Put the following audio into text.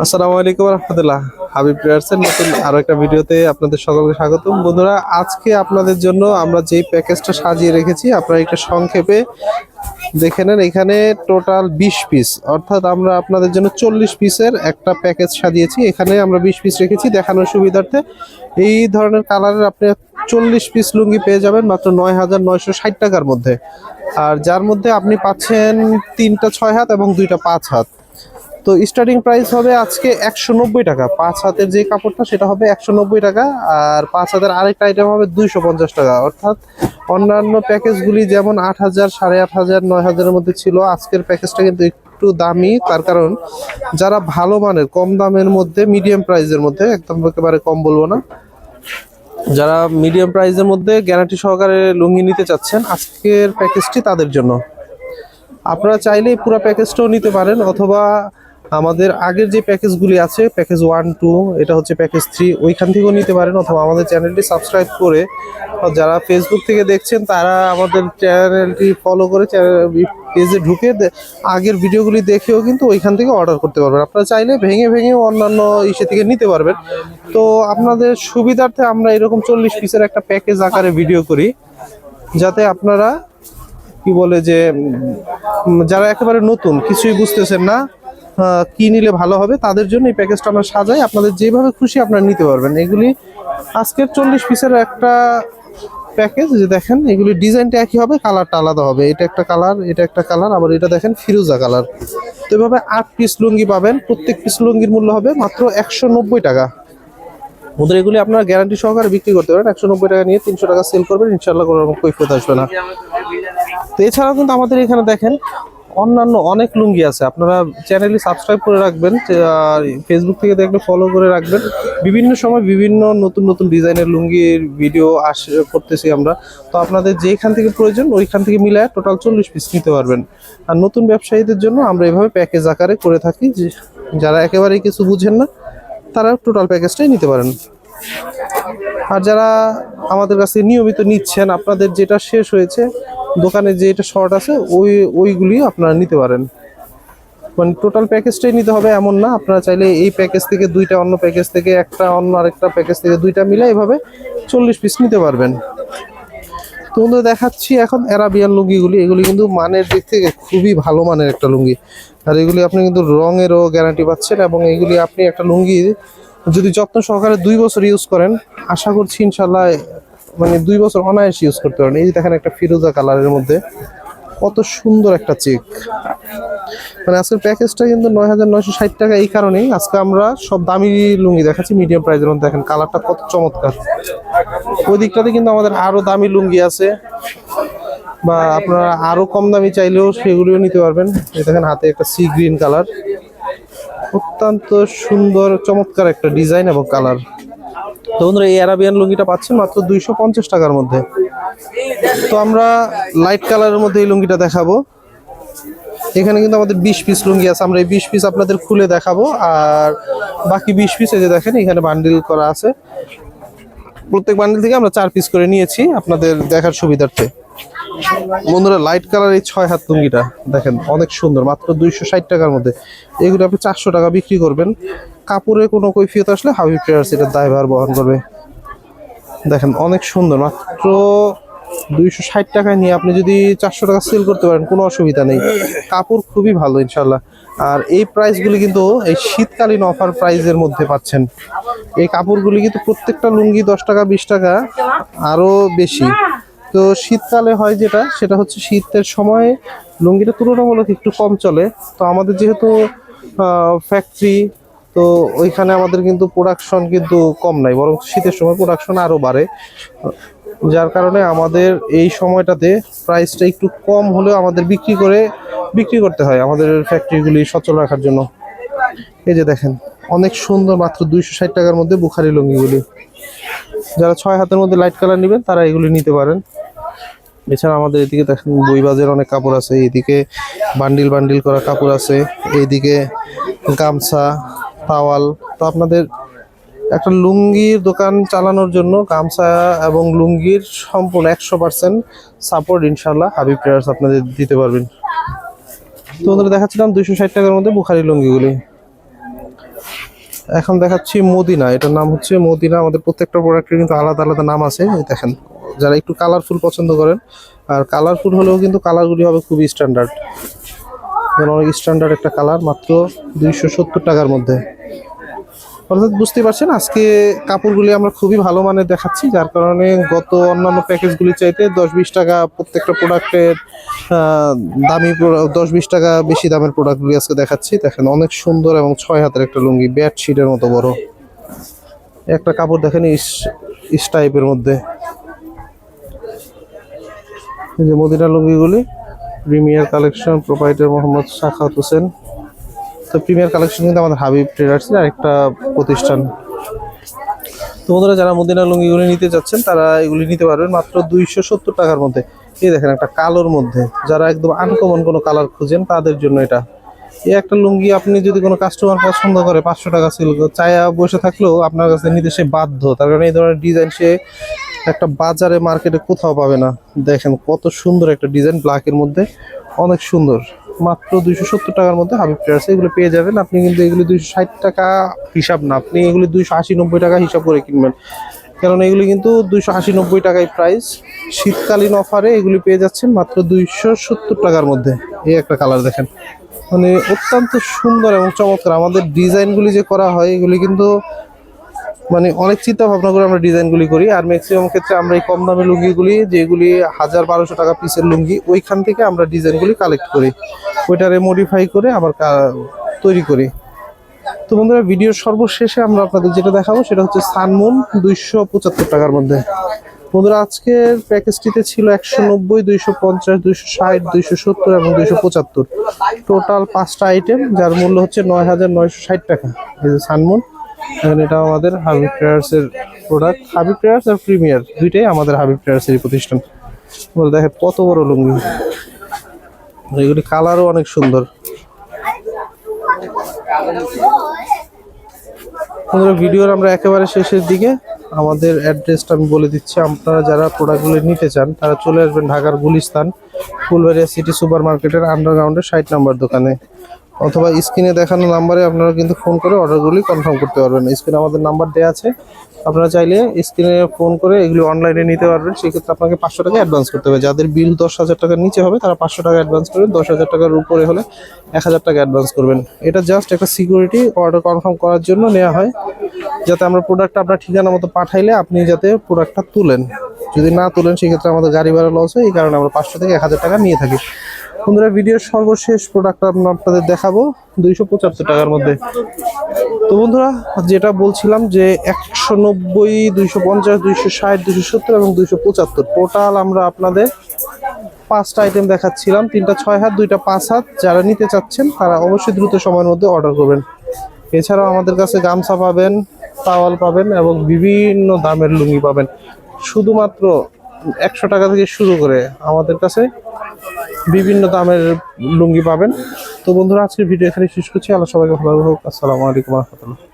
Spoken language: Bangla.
আসসালামু আলাইকুম রহমতুল্লাহ। হাবিব প্লেয়ার্সের নতুন আরও একটা ভিডিওতে আপনাদের সকলকে স্বাগতম। বন্ধুরা, আজকে আপনাদের জন্য আমরা যেই প্যাকেজটা সাজিয়ে রেখেছি, আপনারা একটা সংক্ষেপে দেখে নেন। এখানে টোটাল বিশ পিস অর্থাৎ আমরা আপনাদের জন্য চল্লিশ পিসের একটা প্যাকেজ সাজিয়েছি। এখানে আমরা বিশ পিস রেখেছি দেখানোর সুবিধার্থে। এই ধরনের কালারের আপনি চল্লিশ পিস লুঙ্গি পেয়ে যাবেন মাত্র নয় হাজার নয়শো ষাট টাকার মধ্যে। আর যার মধ্যে আপনি পাচ্ছেন তিনটা ছয় হাত এবং দুইটা পাঁচ হাত। তো স্টার্টিং প্রাইস হবে আজকে একশো নব্বই টাকা। পাঁচ হাতের যে কাপড়টা, সেটা হবে একশো নব্বই টাকা। আর পাঁচ হাতের আরেকটা আইটেম হবে দুইশো পঞ্চাশ টাকা। অর্থাৎ অন্যান্য প্যাকেজগুলি যেমন আট হাজার, সাড়ে আট হাজার, নয় হাজারের মধ্যে ছিল। আজকের প্যাকেজটা কিন্তু একটু দামি। তার কারণ যারা ভালো মানের, কম দামের মধ্যে মিডিয়াম প্রাইসের মধ্যে, একদম একেবারে কম বলব না। যারা মিডিয়াম প্রাইসের মধ্যে গ্যারান্টি সহকারে লুঙ্গি নিতে চাচ্ছেন, আজকের প্যাকেজটি তাদের জন্য। আপনারা চাইলে পুরো প্যাকেজটাও নিতে পারেন, অথবা আমাদের আগের যে প্যাকেজগুলি আছে, প্যাকেজ ওয়ান, টু, এটা হচ্ছে প্যাকেজ থ্রি, ওইখান থেকেও নিতে পারেন অথবা আমাদের চ্যানেলটি সাবস্ক্রাইব করে যারা ফেসবুক থেকে দেখছেন, তারা আমাদের চ্যানেলটি ফলো করে পেজে ঢুকে আগের ভিডিওগুলি দেখেও কিন্তু ওইখান থেকে অর্ডার করতে পারবেন। আপনারা চাইলে ভেঙে ভেঙেও অন্যান্য ইসে থেকে নিতে পারবেন। তো আপনাদের সুবিধার্থে আমরা এরকম চল্লিশ পিসের একটা প্যাকেজ আকারে ভিডিও করি, যাতে আপনারা কি বলে যে যারা একেবারে নতুন, কিছুই বুঝতেছেন না কি নিলে ভালো হবে তাদের জন্য এই প্যাকেজটা আমরা সাজাই। আপনাদের যেভাবে খুশি আপনারা নিতে পারবেন। এগুলি আজকের চল্লিশ পিসের একটা প্যাকেজ যে দেখেন এগুলি ডিজাইনটা একই হবে, কালারটা আলাদা হবে। এটা একটা কালার, এটা একটা কালার, আবার এটা দেখেন, ফিরোজা কালার। তো এভাবে আট পিস লুঙ্গি পাবেন, প্রত্যেক পিস লুঙ্গির মূল্য হবে মাত্র একশো নব্বই টাকা। ওদের এগুলি আপনারা গ্যারান্টি সহকারে বিক্রি করতে পারেন। একশো নব্বই টাকা নিয়ে তিনশো টাকা সেল করবেন ইনশাল্লাহ কোনো রকম কৈফিয়ত আসবে না। তো এছাড়াও কিন্তু আমাদের এখানে দেখেন অন্যান্য অনেক লুঙ্গি আছে। আপনারা চ্যানেলটি সাবস্ক্রাইব করে রাখবেন আর ফেসবুক থেকে দেখলে ফলো করে রাখবেন। বিভিন্ন সময় বিভিন্ন নতুন নতুন ডিজাইনের লুঙ্গির ভিডিও আস করতেছি আমরা। তো আপনাদের যেখান থেকে প্রয়োজন, ওইখান থেকে মিলায় টোটাল চল্লিশ পিস নিতে পারবেন। আর নতুন ব্যবসায়ীদের জন্য আমরা এভাবে প্যাকেজ আকারে করে থাকি যারা একেবারেই কিছু বুঝেন না, তারা টোটাল প্যাকেজটাই নিতে পারেন। আর যারা আমাদের কাছে নিয়মিত নিচ্ছেন, আপনাদের যেটা শেষ হয়েছে দোকানে যে এটা শর্ট আছে, ওই, ওইগুলি আপনারা নিতে পারেন। মানে টোটাল প্যাকেজটাই নিতে হবে এমন না, আপনারা চাইলে এই প্যাকেজ থেকে দুইটা অন্য প্যাকেজ থেকে একটা অন্য আরেকটা প্যাকেজ থেকে দুইটা মিলে এভাবে চল্লিশ পিস নিতে পারবেন। তো বন্ধুরা, দেখাচ্ছি এখন অ্যারাবিয়ান লুঙ্গিগুলি। এগুলি কিন্তু মানের দিক থেকে খুবই ভালো মানের একটা লুঙ্গি। আর এগুলি আপনি কিন্তু রঙেরও গ্যারান্টি পাচ্ছেন এবং এগুলি আপনি একটা লুঙ্গি যদি যত্ন সহকারে দুই বছর ইউজ করেন, আশা করছি ইনশাল্লাহ মানে দুই বছর অনায়াস ইউজ করতে পারেন। এই যে দেখেন একটা ফিরোজা কালারের মধ্যে। কত সুন্দর একটা চেক মানে আজকের প্যাকেজটা কিন্তু নয় হাজার নয়শো ষাট টাকা এই কারণেই। আজকে আমরা সব দামি লুঙ্গি দেখাচ্ছি মিডিয়াম প্রাইসের মধ্যে। দেখেন কালারটা কত চমৎকার। ওই দিকটাতে কিন্তু আমাদের আরও দামি লুঙ্গি আছে। বা আপনারা আরও কম দামি চাইলেও সেগুলিও নিতে পারবেন। এই দেখেন হাতে একটা সি গ্রিন কালার অত্যন্ত সুন্দর, চমৎকার একটা ডিজাইন এবং কালার তো বন্ধুরা, এই অ্যারাবিয়ান লুঙ্গিটা পাচ্ছেন মাত্র দুইশো পঞ্চাশ টাকার মধ্যে। তো আমরা লাইট কালারের মধ্যে এই লুঙ্গিটা দেখাবো। এখানে কিন্তু আমাদের বিশ পিস লুঙ্গি আছে। আমরা এই বিশ পিস আপনাদের খুলে দেখাবো। আর বাকি বিশ পিস এই যে দেখেন, এখানে বান্ডিল করা আছে। প্রত্যেক বান্ডিল থেকে আমরা চার পিস করে নিয়েছি আপনাদের দেখার সুবিধার্থে। বন্ধুরা লাইট কালার এই ছয় হাত লুঙ্গিটা দেখেন, অনেক সুন্দর, মাত্র দুইশো ষাট টাকার মধ্যে। এগুলো আপনি চারশো টাকা বিক্রি করবেন। কাপড়ে কোনো কৈফিয়ত আসলে হাবিব ট্রেডার্স এটার দায়ভার বহন করবে। দেখেন, অনেক সুন্দর, মাত্র দুইশো ষাট টাকায় নিয়ে আপনি যদি চারশো টাকা সেল করতে পারেন, কোনো অসুবিধা নেই। কাপড় খুবই ভালো ইনশাল্লাহ আর এই প্রাইসগুলি কিন্তু এই শীতকালীন অফার প্রাইসের মধ্যে পাচ্ছেন। এই কাপড়গুলি কিন্তু প্রত্যেকটা লুঙ্গি দশ টাকা, বিশ টাকা, আরও বেশি। তো শীতকালে হয় যেটা, সেটা হচ্ছে শীতের সময় লুঙ্গিটা তুলনামূলক একটু কম চলে। তো আমাদের যেহেতু ফ্যাক্টরি তো ওইখানে আমাদের কিন্তু প্রোডাকশন কিন্তু কম নাই, বরং শীতের সময় প্রোডাকশন আরও বাড়ে। যার কারণে আমাদের এই সময়টাতে প্রাইসটা একটু কম হলেও আমাদের বিক্রি করে, বিক্রি করতে হয় আমাদের ফ্যাক্টরিগুলি সচল রাখার জন্য। এই যে দেখেন, অনেক সুন্দর মাত্র দুইশো ষাট টাকার মধ্যে বুখারি লুঙ্গিগুলি। যারা ছয় হাতের মধ্যে লাইট কালার নেবেন, তারা এগুলি নিতে পারেন। এছাড়া আমাদের এদিকে দেখেন বইবাজের অনেক কাপড় আছে, এদিকে বান্ডিল বান্ডিল করা কাপড় আছে এইদিকে গামছা তাওয়াল তো আপনাদের একটা লুঙ্গির দোকান চালানোর জন্য গামছা এবং লুঙ্গির সম্পূর্ণ একশো পার্সেন্ট সাপোর্ট ইনশাল্লাহ হাবিব ট্রেডার্স আপনাদের দিতে পারবেন। তো ওদের দেখাচ্ছিলাম দুইশো ষাট টাকার মধ্যে বুখারি লুঙ্গিগুলি। এখন দেখাচ্ছি মদিনা, এটার নাম হচ্ছে মদিনা। আমাদের প্রত্যেকটা প্রোডাক্টের কিন্তু আলাদা আলাদা নাম আছে দেখেন। যারা একটু কালারফুল পছন্দ করেন, আর কালারফুল হলেও কিন্তু কালারগুলি হবে খুবই স্ট্যান্ডার্ড অনেক স্ট্যান্ডার্ড একটা কালার মাত্র দুইশো সত্তর টাকার মধ্যে। অর্থাৎ বুঝতে পারছেন, আজকে কাপড়গুলি আমরা খুবই ভালো মানের দেখাচ্ছি, যার কারণে গত অন্যান্য প্যাকেজগুলি চাইতে দশ বিশ টাকা প্রত্যেকটা প্রোডাক্টের দামি দশ বিশ টাকা বেশি দামের প্রোডাক্টগুলি আজকে দেখাচ্ছি। দেখেন, অনেক সুন্দর এবং ছয় হাতের একটা লুঙ্গি ব্যাট শিটের মতো বড়। একটা কাপড় দেখেন ইস টাইপের মধ্যে। এই যে মদিনা লুঙ্গিগুলি। প্রিমিয়ার কালেকশন প্রোপাইটার মোহাম্মদ শাখাত হোসেন। তো প্রিমিয়ার কালেকশন কিন্তু আমাদের হাবিব ট্রেডার্সের আরেকটা প্রতিষ্ঠান। তো বন্ধুরা, যারা মদিনা লুঙ্গিগুলি নিতে যাচ্ছেন, তারা এগুলি নিতে পারবেন মাত্র দুইশো সত্তর টাকার মধ্যে। এই দেখেন একটা কালোর মধ্যে। যারা একদম আনকমন কোনো কালার খুঁজেন, তাদের জন্য এটা। এই একটা লুঙ্গি আপনি যদি কোনো কাস্টমার পছন্দ করে, পাঁচশো টাকা সিল্ক চায়া বসে থাকলেও আপনার কাছে নিতে সে বাধ্য। তার কারণে এই ধরনের ডিজাইন সে একটা বাজারে মার্কেটে কোথাও পাবে না। দেখেন কত সুন্দর একটা ডিজাইন ব্ল্যাকের মধ্যে। অনেক সুন্দর। মাত্র দুইশো সত্তর টাকার মধ্যে হাবিব ট্রেয়ার্স এগুলো পেয়ে যাবেন। আপনি কিন্তু এগুলি দুইশো ষাট টাকা হিসাব না। আপনি এগুলি দুইশো আশি নব্বই টাকা হিসাব করে কিনবেন। কারণ এগুলি কিন্তু দুইশো আশি নব্বই টাকায় প্রাইস শীতকালীন অফারে এগুলি পেয়ে যাচ্ছেন মাত্র দুইশো সত্তর টাকার মধ্যে। এই একটা কালার দেখেন। মানে অত্যন্ত সুন্দর এবং চমৎকার। আমাদের ডিজাইনগুলি যে করা হয়, এগুলি কিন্তু মানে অনেক চিন্তা ভাবনা করে আমরা ডিজাইনগুলি করি। আর ম্যাক্সিমাম ক্ষেত্রে আমরা এই কম দামি লুঙ্গিগুলি, যেগুলি হাজার বারোশো টাকা পিসের লুঙ্গি, ওইখান থেকে আমরা ডিজাইনগুলি কালেক্ট করি। ওইটারে মডিফাই করে আবার তৈরি করি। তো বন্ধুরা, ভিডিওর সর্বশেষে আমরা আপনাদের যেটা দেখাবো সেটা হচ্ছে সানমুন দুইশো পঁচাত্তর টাকার মধ্যে। বন্ধুরা, আজকের প্যাকেজটিতে ছিল একশো নব্বই, দুইশো পঞ্চাশ, দুইশো ষাট, দুইশো সত্তর এবং দুইশো পঁচাত্তর। টোটাল পাঁচটা আইটেম যার মূল্য হচ্ছে নয় হাজার নয়শো ষাট টাকা। Sun moon. এটা আমাদের হাবিব ট্রেয়ার্সের প্রোডাক্ট হাবিব ট্রেয়ার্স আর প্রিমিয়ার দুইটাই আমাদের হাবিব ট্রেয়ার্সের প্রতিষ্ঠান। বলে দেখেন কত বড় লুঙ্গি। এগুলি কালারও অনেক সুন্দর। ভিডিওর আমরা একেবারে শেষের দিকে। আমাদের অ্যাড্রেসটা আমি বলে দিচ্ছি, আপনারা যারা প্রোডাক্টগুলো নিতে চান, তারা চলে আসবেন ঢাকার গুলিস্তান, ফুলবাড়িয়া সিটি সুপার মার্কেটের আন্ডারগ্রাউন্ডের ষাট নাম্বার দোকানে। অথবা স্ক্রিনে দেখানো নাম্বারে আপনারা কিন্তু ফোন করে অর্ডারগুলি কনফার্ম করতে পারবেন। স্ক্রিনে আমাদের নাম্বার দেওয়া আছে। আপনারা চাইলে স্ক্রিনে ফোন করে এগুলি অনলাইনে নিতে পারবেন। সেক্ষেত্রে আপনাকে পাঁচশো টাকা অ্যাডভান্স করতে হবে। যাদের বিল দশ হাজার টাকার নিচে হবে, তারা পাঁচশো টাকা অ্যাডভান্স করবেন দশ হাজার টাকার উপরে হলে এক হাজার টাকা অ্যাডভান্স করবেন। এটা জাস্ট একটা সিকিউরিটি অর্ডার কনফার্ম করার জন্য নেওয়া হয়। যাতে আমরা প্রোডাক্টটা আপনার ঠিকানা মতো পাঠাইলে আপনি যাতে প্রোডাক্টটা তুলেন। যদি না তুলেন, সেক্ষেত্রে আমাদের গাড়ি ভাড়া লস হয়। এই কারণে আমরা পাঁচশো থেকে এক হাজার টাকা নিয়ে থাকি। বন্ধুরা ভিডিওর সর্বশেষ প্রোডাক্টটা আমরা আপনাদের দেখাবো, দুইশো পঁচাত্তর টাকার মধ্যে। তো বন্ধুরা, যেটা বলছিলাম যে একশো নব্বই, দুইশো পঞ্চাশ, দুইশো ষাট সত্তর এবং দুইশো পঁচাত্তর। টোটাল আমরা আপনাদের পাঁচটা আইটেম দেখাচ্ছিলাম, তিনটা ছয় হাত, দুইটা পাঁচ হাত। যারা নিতে চাচ্ছেন, তারা অবশ্যই দ্রুত সময়ের মধ্যে অর্ডার করবেন। এছাড়াও আমাদের কাছে গামছা পাবেন, টাওয়াল পাবেন এবং বিভিন্ন দামের লুঙ্গি পাবেন। শুধুমাত্র একশো টাকা থেকে শুরু করে আমাদের কাছে বিভিন্ন দামের লুঙ্গি পাবেন। তো বন্ধুরা, আজকের ভিডিও এখানে শেষ করছি। আল্লাহ সবাইকে ভালো হোক। আসসালামু আলাইকুম রহমতুল্লাহ।